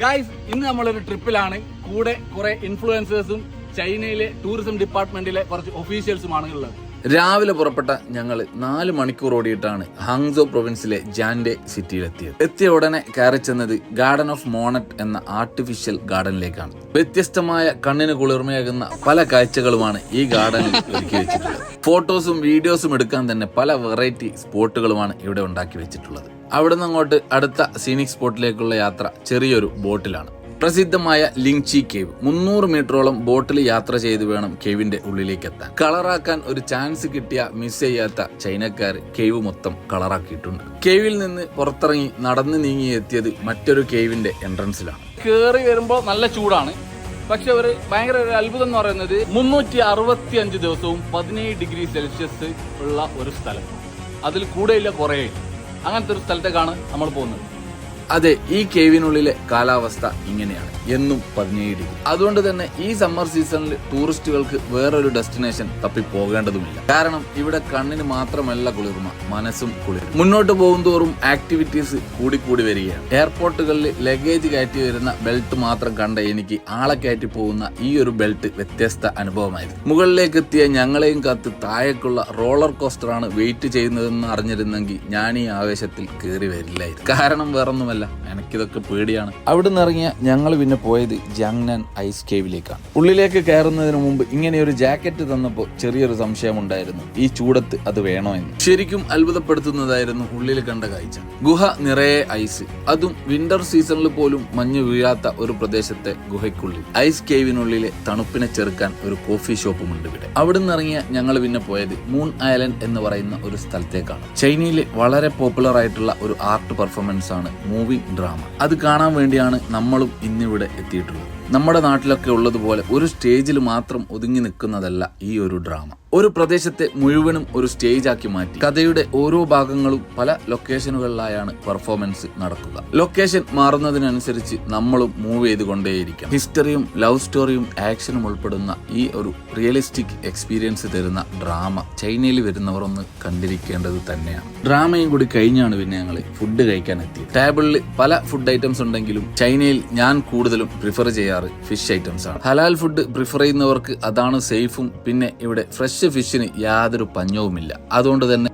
Guys ഇന്ന് നമ്മളൊരു ട്രിപ്പിലാണ് കൂടെ കുറെ ഇൻഫ്ലുവൻസേഴ്സും ചൈനയിലെ ടൂറിസം ഡിപ്പാർട്ട്മെന്റിലെ കുറച്ച് ഒഫീഷ്യൽസുമാണ് ഉള്ളത്. രാവിലെ പുറപ്പെട്ട ഞങ്ങൾ നാല് മണിക്കൂർ ഓടിയിട്ടാണ് ഹാങ്സോ പ്രൊവിൻസിലെ ജാൻഡെ സിറ്റിയിലെത്തിയത്. എത്തിയ ഉടനെ കയറി ചെന്നത് ഗാർഡൻ ഓഫ് മോണറ്റ് എന്ന ആർട്ടിഫിഷ്യൽ ഗാർഡനിലേക്കാണ് വ്യത്യസ്തമായ കണ്ണിന് കുളിർമയാകുന്ന പല കാഴ്ചകളുമാണ് ഈ ഗാർഡനിൽ ഒരുക്കി വെച്ചിട്ടുള്ളത്. ഫോട്ടോസും വീഡിയോസും എടുക്കാൻ തന്നെ പല വെറൈറ്റി സ്പോട്ടുകളുമാണ് ഇവിടെ ഉണ്ടാക്കി വെച്ചിട്ടുള്ളത്. അവിടുന്ന് അങ്ങോട്ട് അടുത്ത സീനിക് സ്പോട്ടിലേക്കുള്ള യാത്ര ചെറിയൊരു ബോട്ടിലാണ്. പ്രസിദ്ധമായ ലിങ്ചി കേവ് മുന്നൂറ് മീറ്ററോളം ബോട്ടിൽ യാത്ര ചെയ്ത് വേണം കേവിന്റെ ഉള്ളിലേക്ക് എത്താൻ കളറാക്കാൻ ഒരു ചാൻസ് കിട്ടിയ മിസ് ചെയ്യാത്ത ചൈനക്കാർ കേവ് മൊത്തം കളറാക്കിയിട്ടുണ്ട്. കേവിൽ നിന്ന് പുറത്തിറങ്ങി നടന്നു നീങ്ങി എത്തിയത് മറ്റൊരു കേവിന്റെ എൻട്രൻസിലാണ് കേറി വരുമ്പോൾ നല്ല ചൂടാണ്. പക്ഷെ ഒരു ഭയങ്കര ഒരു അത്ഭുതം എന്ന് പറയുന്നത് മുന്നൂറ്റി അറുപത്തി അഞ്ച് ദിവസവും പതിനേഴ് ഡിഗ്രി സെൽഷ്യസ് ഉള്ള ഒരു സ്ഥലം. അതിൽ കൂടെയില്ല കുറേയില്ല അങ്ങനത്തെ ഒരു സ്ഥലത്തേക്കാണ് നമ്മൾ പോകുന്നത്. അതെ ഈ കേവിനുള്ളിലെ കാലാവസ്ഥ ഇങ്ങനെയാണ്. എന്നും പതിനേഴ് ഡിഗ്രി. അതുകൊണ്ട് തന്നെ ഈ സമ്മർ സീസണിൽ ടൂറിസ്റ്റുകൾക്ക് വേറൊരു ഡെസ്റ്റിനേഷൻ തപ്പി പോകേണ്ടതുമില്ല കാരണം ഇവിടെ കണ്ണിന് മാത്രമല്ല കുളിർമ മനസ്സും കുളിരും. മുന്നോട്ട് പോകും തോറും ആക്ടിവിറ്റീസ് കൂടിക്കൂടി വരികയാണ്. എയർപോർട്ടുകളിൽ ലഗേജ് കയറ്റി വരുന്ന ബെൽറ്റ് മാത്രം കണ്ട എനിക്ക് ആളെ കയറ്റി പോകുന്ന ഈ ഒരു ബെൽറ്റ് വ്യത്യസ്ത അനുഭവമായിരുന്നു. മുകളിലേക്ക് എത്തിയ ഞങ്ങളെയും കാത്ത് താഴേക്കുള്ള റോളർ കോസ്റ്ററാണ് വെയിറ്റ് ചെയ്യുന്നതെന്ന് അറിഞ്ഞിരുന്നെങ്കിൽ ഞാൻ ഈ ആവേശത്തിൽ കയറി വരില്ലായിരുന്നു. കാരണം വേറൊന്നുമല്ല എനിക്കിതൊക്കെ പേടിയാണ്. അവിടെ ഇറങ്ങിയ ഞങ്ങൾ പിന്നെ പോയത് ജാങ്നാൻ ഐസ് കേവിലേക്കാണ്. ഉള്ളിലേക്ക് കയറുന്നതിന് മുമ്പ് ഇങ്ങനെ ഒരു ജാക്കറ്റ് തന്നപ്പോൾ ചെറിയൊരു സംശയമുണ്ടായിരുന്നു. ഈ ചൂടത്ത് അത് വേണോ എന്ന്. ശരിക്കും അത്ഭുതപ്പെടുത്തുന്നതായിരുന്നു ഉള്ളിൽ കണ്ട കാഴ്ച. ഗുഹ നിറയെ ഐസ്. അതും വിന്റർ സീസണിൽ പോലും മഞ്ഞ് വീഴാത്ത ഒരു പ്രദേശത്തെ ഗുഹയ്ക്കുള്ളിൽ. ഐസ് കേവിനുള്ളിലെ തണുപ്പിനെ ചെറുക്കാൻ ഒരു കോഫി ഷോപ്പുമുണ്ട് ഇവിടെ. അവിടെ ഇറങ്ങിയ ഞങ്ങൾ പിന്നെ പോയത് മൂൺ ഐലൻഡ് എന്ന് പറയുന്ന ഒരു സ്ഥലത്തേക്കാണ്. ചൈനയിലെ വളരെ പോപ്പുലർ ആയിട്ടുള്ള ഒരു ആർട്ട് പെർഫോമൻസ് ആണ് മൂവിംഗ് ഡ്രാമ അത് കാണാൻ വേണ്ടിയാണ് നമ്മളും ഇന്നിവിടെ എത്തിയിട്ടുള്ളത്. നമ്മുടെ നാട്ടിലൊക്കെ ഉള്ളതുപോലെ ഒരു സ്റ്റേജിൽ മാത്രം ഒതുങ്ങി നിൽക്കുന്നതല്ല ഈ ഒരു ഡ്രാമ ഒരു പ്രദേശത്തെ മുഴുവനും ഒരു സ്റ്റേജ് ആക്കി മാറ്റി. കഥയുടെ ഓരോ ഭാഗങ്ങളും പല ലൊക്കേഷനുകളിലായാണ് പെർഫോമൻസ് നടക്കുക. ലൊക്കേഷൻ മാറുന്നതിനനുസരിച്ച് നമ്മളും മൂവ് ചെയ്തുകൊണ്ടേയിരിക്കാം ഹിസ്റ്ററിയും ലവ് സ്റ്റോറിയും ആക്ഷനും ഉൾപ്പെടുന്ന ഈ ഒരു റിയലിസ്റ്റിക് എക്സ്പീരിയൻസ് തരുന്ന ഡ്രാമ ചൈനയിൽ വരുന്നവർ ഒന്ന് കണ്ടിരിക്കേണ്ടത് തന്നെയാണ്. ഡ്രാമയും കൂടി കഴിഞ്ഞാണ് പിന്നെ ഞങ്ങൾ ഫുഡ് കഴിക്കാൻ എത്തിയത് ടേബിളിൽ പല ഫുഡ് ഐറ്റംസ് ഉണ്ടെങ്കിലും ചൈനയിൽ ഞാൻ കൂടുതലും പ്രിഫർ ചെയ്യാറ് ഫിഷ് ഐറ്റംസ് ആണ്. ഹലാൽ ഫുഡ് പ്രിഫർ ചെയ്യുന്നവർക്ക് അതാണ് സേഫും പിന്നെ ഇവിടെ ഫ്രഷ് ഫിഷിന് യാതൊരു പഞ്ഞവുമില്ല. അതുകൊണ്ട് തന്നെ